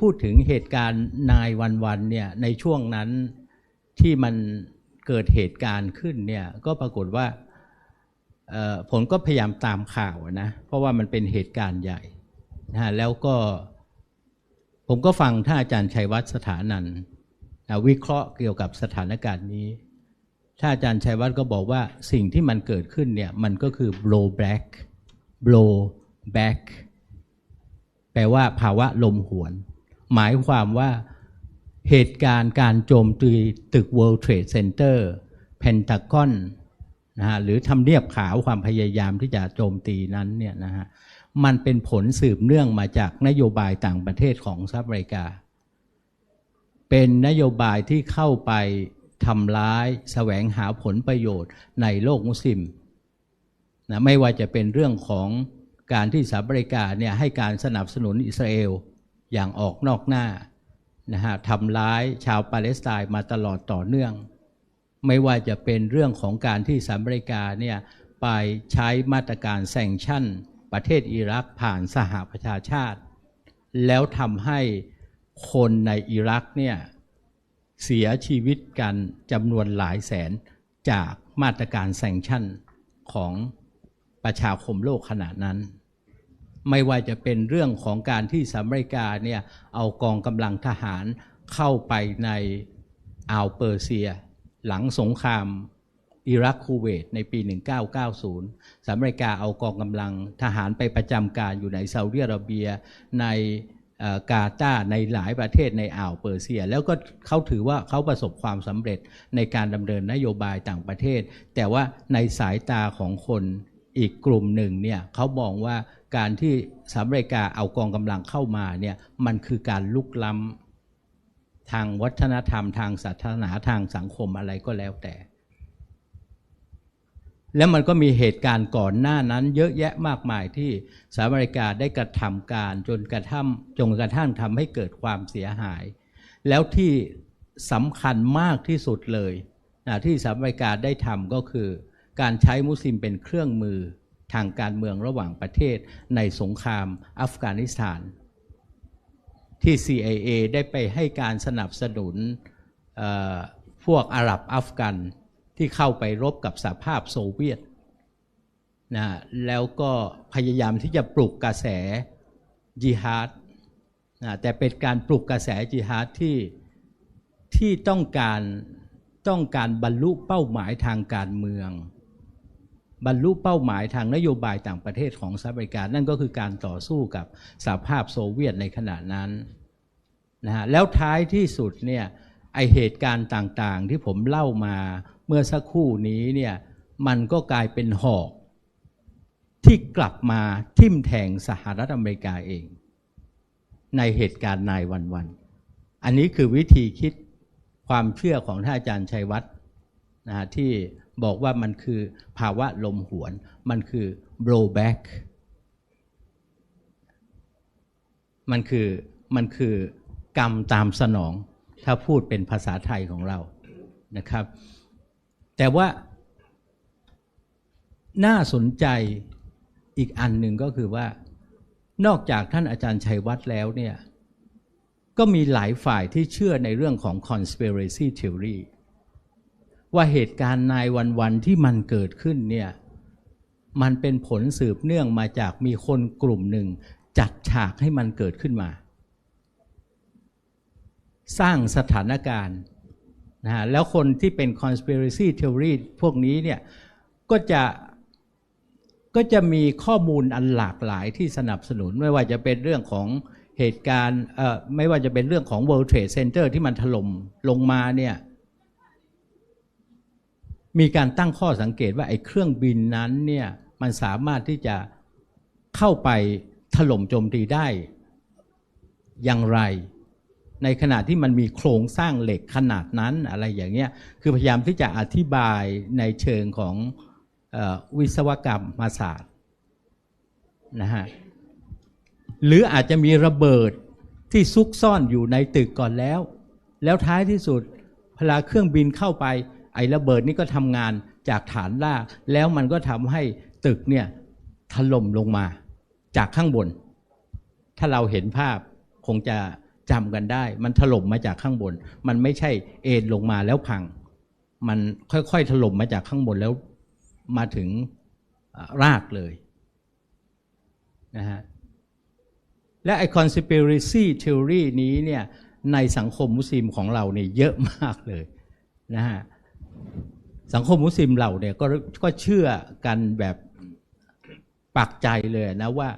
พูดถึงเหตุการณ์นายวันวันเนี่ยในช่วงนั้นที่มันเกิดเหตุการณ์ขึ้นเนี่ยก็ปรากฏว่าผมก็พยายามตามข่าวนะเพราะว่ามันเป็นเหตุการณ์ใหญ่นะแล้วก็ ผมก็ฟังท่านอาจารย์ชัยวัฒน์สถานันนะวิเคราะห์เกี่ยวกับสถานการณ์นี้ท่านอาจารย์ชัยวัฒน์ก็บอกว่าสิ่งที่มันเกิดขึ้นเนี่ยมันก็คือ blow back blow back แปลว่าภาวะลมหวน หมายความว่าเหตุการณ์การโจมตีตึก World Trade Center เพนทากอนนะฮะหรือทำเนียบขาวความพยายามที่จะโจมตีนั้นเนี่ยนะฮะมันเป็นผลสืบเนื่องมาจากนโยบายต่างประเทศของสหรัฐอเมริกา เป็นนโยบายที่เข้าไปทำร้ายแสวงหาผลประโยชน์ในโลกมุสลิมนะไม่ว่าจะเป็นเรื่องของการที่สหรัฐอเมริกาเนี่ยให้การสนับสนุนอิสราเอล อย่างออกนอกหน้านะฮะทำร้ายชาวปาเลสไตน์มาตลอดต่อเนื่อง ไม่ว่าจะเป็นเรื่องของการที่สหรัฐอเมริกาเนี่ยไปใช้มาตรการแซงชั่น ประเทศอิรักผ่านสหประชาชาติ แล้วทำให้คนในอิรักเนี่ยเสียชีวิตกันจำนวนหลายแสนจากมาตรการแซงชั่นของประชาคมโลกขณะนั้น ไม่ว่าจะเป็นเรื่องของการที่สหรัฐอเมริกาเนี่ยเอากองกำลังทหารเข้าไปในอ่าวเปอร์เซีย หลังสงครามอิรักคูเวตในปี 1990สหรัฐอเมริกาเอากองกำลังทหารไปประจำการอยู่ในซาอุดิอาระเบียในกาตาในหลายประเทศในอ่าวเปอร์เซีย แล้วก็เขาถือว่าเขาประสบความสำเร็จในการดำเนินนโยบายต่างประเทศ แต่ว่าในสายตาของคน อีกกลุ่มหนึ่งเนี่ยเขามองว่าการที่สหรัฐอเมริกาเอากองกำลังเข้ามาเนี่ยมันคือการลุกล้ำทางวัฒนธรรมทางศาสนาทางสังคมอะไรก็แล้วแต่ แล้วมันก็มีเหตุการณ์ก่อนหน้านั้น เยอะแยะมากมายที่สหรัฐอเมริกาได้กระทำการจนกระทั่งจนกระทั่งทำให้เกิดความเสียหาย แล้วที่สำคัญมากที่สุดเลยนะที่สหรัฐอเมริกาได้ทำก็คือ การใช้มุสลิมเป็นเครื่องมือทางการเมืองระหว่างประเทศในสงครามอัฟกานิสถาน ที่ CIA ได้ไปให้การสนับสนุนพวกอาหรับอัฟกันที่เข้าไปรบกับสหภาพโซเวียตนะแล้วก็พยายามที่จะปลุกกระแสจิฮาดนะแต่เป็นการปลุกกระแสจิฮาดที่ที่ต้องการต้องการบรรลุเป้าหมายทางการเมือง บรรลุเป้าหมายทางนโยบายต่างประเทศของสหรัฐอเมริกา นั่นก็คือการต่อสู้กับสหภาพโซเวียตในขณะนั้นนะฮะแล้วท้ายที่สุดเนี่ยไอเหตุการณ์ต่างๆ ที่ผมเล่ามาเมื่อสักครู่นี้เนี่ยมันก็กลายเป็นหอกที่กลับมาทิ่มแทงสหรัฐอเมริกาเอง ในเหตุการณ์นายวันวัน อันนี้คือวิธีคิดความเชื่อของท่านอาจารย์ชัยวัฒน์ นะที่บอกว่ามันคือภาวะลมหวน มันคือ blowback มันคือมันคือกรรมตามสนอง ถ้าพูดเป็นภาษาไทยของเรานะครับ แต่ว่า น่าสนใจอีกอันหนึ่งก็คือว่า นอกจากท่านอาจารย์ชัยวัฒน์แล้วเนี่ยก็มีหลายฝ่ายที่เชื่อในเรื่องของ conspiracy theory ว่าเหตุการณ์นายวันวันที่มันเกิดขึ้นเนี่ยมันเป็นผลสืบเนื่องมาจากมีคนกลุ่มหนึ่ง จัดฉากให้มันเกิดขึ้นมา สร้างสถานการณ์นะฮะแล้วคนที่เป็น conspiracy theory พวกนี้เนี่ยก็จะก็จะมีข้อมูลอันหลากหลายที่สนับสนุนไม่ว่าจะเป็นเรื่องของเหตุการณ์ไม่ว่าจะเป็นเรื่องของ World Trade Center ที่มันถล่มลงมาเนี่ย มีการตั้งข้อสังเกตว่าไอ้เครื่องบินนั้นเนี่ยมันสามารถที่จะเข้าไปถล่มโจมตีได้อย่างไร ในขณะที่มันมีโครงสร้างเหล็กขนาดนั้นอะไรอย่างเงี้ยคือพยายามที่จะอธิบายในเชิงของอวิศวกรรมมาศาสตร์นะฮะหรืออาจจะมีระเบิดที่ซุกซ่อนอยู่ในตึกก่อนแล้ว แล้วท้ายที่สุดพลาเครื่องบินเข้าไป ไอ้ระเบิดนี่ก็ทำงานจากฐานรากแล้วมันก็ทำให้ตึกเนี่ยถล่มลงมาจากข้างบน ถ้าเราเห็นภาพคงจะจำกันได้ มันถล่มมาจากข้างบน มันไม่ใช่เอ็นลงมาแล้วพัง มันค่อยๆถล่มมาจากข้างบนแล้วมาถึงรากเลยนะฮะและไอ้ conspiracy theory นี้เนี่ยในสังคมมุสลิมของเราเนี่ยเยอะมากเลยนะฮะ สังคมมุสลิมเราเนี่ยก็ก็เชื่อกันแบบปักใจเลยนะว่า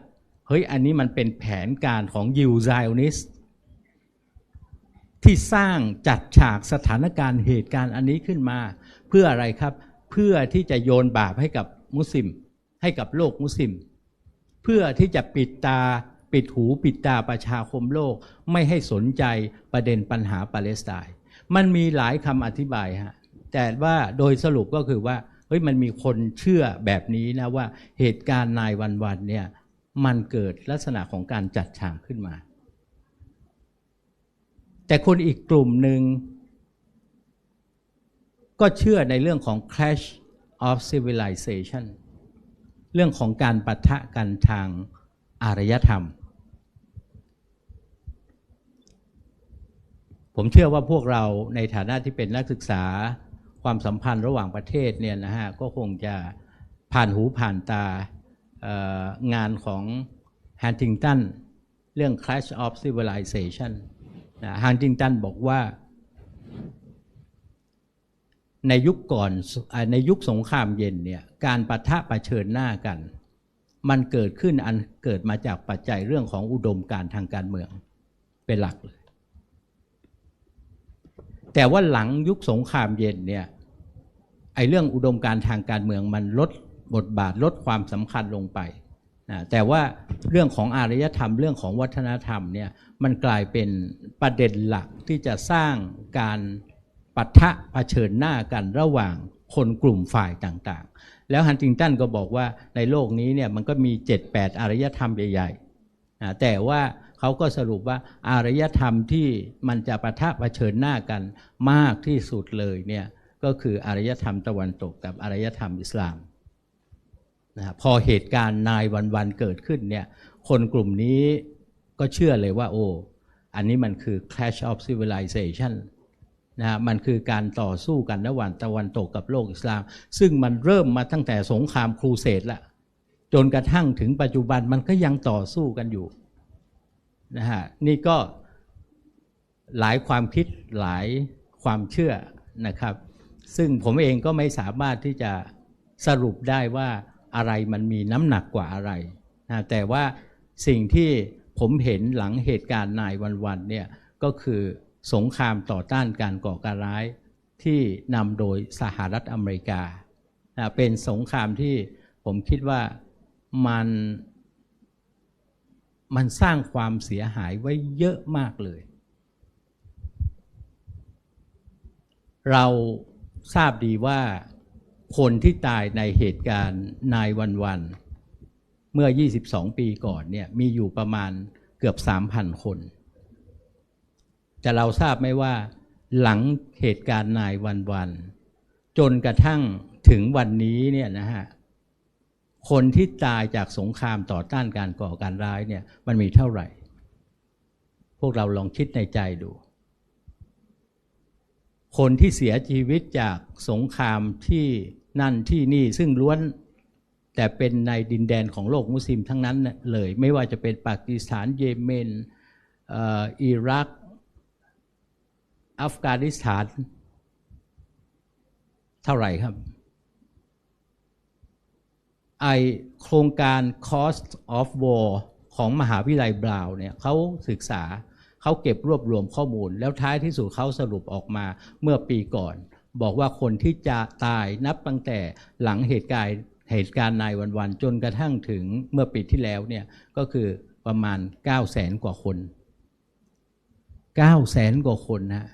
เฮ้ยอันนี้มันเป็นแผนการของยิวไซอนิสที่สร้างจัดฉากสถานการณ์เหตุการณ์อันนี้ขึ้นมา เพื่ออะไรครับ เพื่อที่จะโยนบาปให้กับมุสลิม ให้กับโลกมุสลิม เพื่อที่จะปิดตาปิดหูปิดตาประชาคมโลก ไม่ให้สนใจประเด็นปัญหาปาเลสไตน์มันมีหลายคำอธิบายฮะ แต่ว่าโดยสรุปก็คือว่าเฮ้ยมันมีคนเชื่อแบบนี้นะว่าเหตุการณ์นายวันวันๆเนี่ยมันเกิดลักษณะของการจัดฉากขึ้นมา แต่คนอีกกลุ่มหนึ่งก็เชื่อในเรื่องของ clash of civilization เรื่องของการปะทะกันทางอารยธรรม ผมเชื่อว่าพวกเราในฐานะที่เป็นนักศึกษา ความสัมพันธ์ระหว่างประเทศเนี่ยนะฮะก็คงจะผ่านหูผ่านตางานของแฮนติงตันเรื่อง Clash of Civilization นะแฮนติงตันบอกว่าในยุคก่อนในยุคสงครามเย็นเนี่ยการปะทะประเชิญหน้ากัน มันเกิดขึ้นอันเกิดมาจากปัจจัยเรื่องของอุดมการทางการเมืองเป็นหลักเลย แต่ว่าหลังยุคสงครามเย็นเนี่ยไอ้เรื่องอุดมการณ์ทางการเมืองมันลดบทบาทลดความสำคัญลงไปนะแต่ว่าเรื่องของอารยธรรมเรื่องของวัฒนธรรมเนี่ยมันกลายเป็นประเด็นหลักที่จะสร้างการปะทะเผชิญหน้ากันระหว่างคนกลุ่มฝ่ายต่างๆ แล้วฮันติงตันก็บอกว่าในโลกนี้เนี่ยมันก็มี 7-8 อารยธรรมใหญ่ๆนะแต่ว่า เขาก็สรุปว่าอารยธรรมที่มันจะประทะเผชิญหน้ากันมากที่สุดเลยเนี่ยก็คืออารยธรรมตะวันตกกับอารยธรรมอิสลามนะฮะพอเหตุการณ์นายวันๆเกิดขึ้นเนี่ยคนกลุ่มนี้ก็เชื่อเลยว่า โอ้อันนี้มันคือ clash of civilization นะฮะมันคือการต่อสู้กันระหว่างตะวันตกกับโลกอิสลาม ซึ่งมันเริ่มมาตั้งแต่สงครามครูเสดละจนกระทั่งถึงปัจจุบันมันก็ยังต่อสู้กันอยู่ นะฮะนี่ก็หลายความคิดหลายความเชื่อนะครับ ซึ่งผมเองก็ไม่สามารถที่จะสรุปได้ว่าอะไรมันมีน้ำหนักกว่าอะไรนะแต่ว่าสิ่งที่ผมเห็นหลังเหตุการณ์นายวันๆเนี่ยก็คือสงครามต่อต้านการก่อการร้ายที่นำโดยสหรัฐอเมริกานะเป็นสงครามที่ผมคิดว่ามัน มันสร้างความเสียหายไว้เยอะมากเลย เราทราบดีว่าคนที่ตายในเหตุการณ์นายวันวันเมื่อ 22 ปีก่อนเนี่ยมีอยู่ประมาณเกือบ 3,000 คน แต่เราทราบไหมว่า หลังเหตุการณ์นายวันวันจนกระทั่งถึงวันนี้เนี่ยนะฮะ คนที่ตายจากสงครามต่อต้านการก่อการร้ายเนี่ยมันมีเท่าไหร่ พวกเราลองคิดในใจดู คนที่เสียชีวิตจากสงครามที่นั่นที่นี่ซึ่งล้วนแต่เป็นในดินแดนของโลกมุสลิมทั้งนั้นเลย ไม่ว่าจะเป็นปากีสถานเยเมนอิรัก อัฟกานิสถาน เท่าไหร่ครับ ไอโครงการ cost of war ของมหาวิทยาลัยบราวน์เนี่ยเขาศึกษาเขาเก็บรวบรวมข้อมูล แล้วท้ายที่สุดเขาสรุปออกมาเมื่อปีก่อน บอกว่าคนที่จะตายนับตั้งแต่หลังเหตุการณ์เหตุการณ์นายวันๆจนกระทั่งถึงเมื่อปีที่แล้วเนี่ยก็คือประมาณ 9 0 0แสนกว่าคน 9 0 0แสนกว่าคนนะ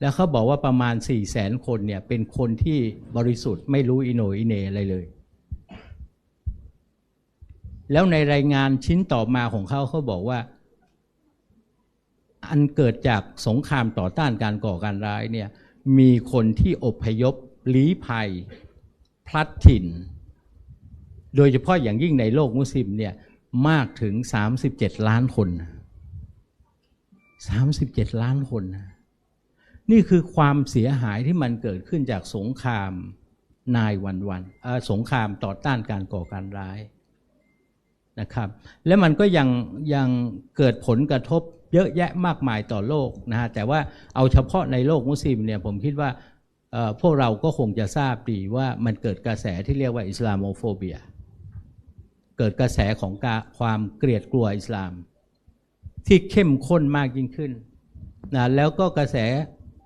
แล้วเขาบอกว่าประมาณ 4 0 0แสนคนเนี่ยเป็นคนที่บริสุทธิ์ไม่รู้อิโนอิเนอะไรเลย แล้วในรายงานชิ้นต่อมาของเขาเขาบอกว่า อันเกิดจากสงครามต่อต้านการก่อการร้ายเนี่ยมีคนที่อพยพลี้ภัย พลัดถิ่น โดยเฉพาะอย่างยิ่งในโลกมุสลิมเนี่ยมากถึง 37 ล้านคน 37 ล้านคน นี่คือความเสียหายที่มันเกิดขึ้นจากสงครามนายวันวันๆสงครามต่อต้านการก่อการร้าย นะครับและมันก็ยังยังเกิดผลกระทบเยอะแยะมากมายต่อโลกนะฮะแต่ว่าเอาเฉพาะในโลกมุสลิมเนี่ยผมคิดว่าพวกเราก็คงจะทราบดีว่ามันเกิดกระแสที่เรียกว่าอิสลามโฟเบีย เกิดกระแสของความเกลียดกลัวอิสลาม ที่เข้มข้นมากยิ่งขึ้นนะแล้วก็กระแส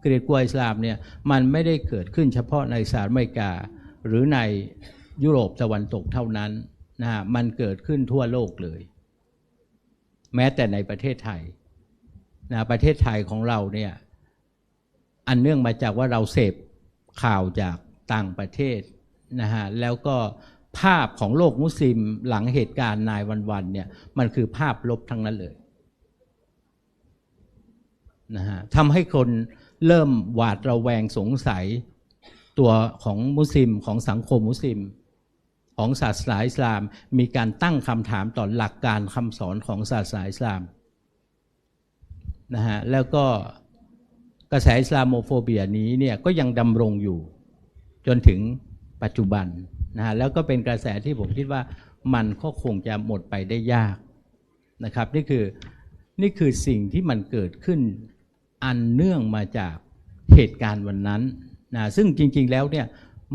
เกลียดกลัวอิสลามเนี่ยมันไม่ได้เกิดขึ้นเฉพาะในสหรัฐอเมริกา หรือในยุโรปตะวันตกเท่านั้น นะมันเกิดขึ้นทั่วโลกเลย แม้แต่ในประเทศไทยนะประเทศไทยของเราเนี่ยอันเนื่องมาจากว่าเราเสพข่าวจากต่างประเทศนะฮะแล้วก็ภาพของโลกมุสลิมหลังเหตุการณ์นายวันๆเนี่ยมันคือภาพลบทั้งนั้นเลยนะฮะทำให้คนเริ่มหวาดระแวงสงสัยตัวของมุสลิมของสังคมมุสลิม ของศาสนาอิสลาม มีการตั้งคำถามต่อหลักการคำสอนของศาสนาอิสลามนะฮะแล้วก็กระแสอิสลามโมโฟเบียนี้เนี่ยก็ยังดำรงอยู่จนถึงปัจจุบันนะฮะแล้วก็เป็นกระแสที่ผมคิดว่ามันก็คงจะหมดไปได้ยากนะครับนี่คือนี่คือสิ่งที่มันเกิดขึ้นอันเนื่องมาจากเหตุการณ์วันนั้นนะซึ่งจริงๆแล้วเนี่ย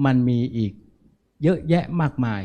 มันมีอีก เยอะแยะมากมาย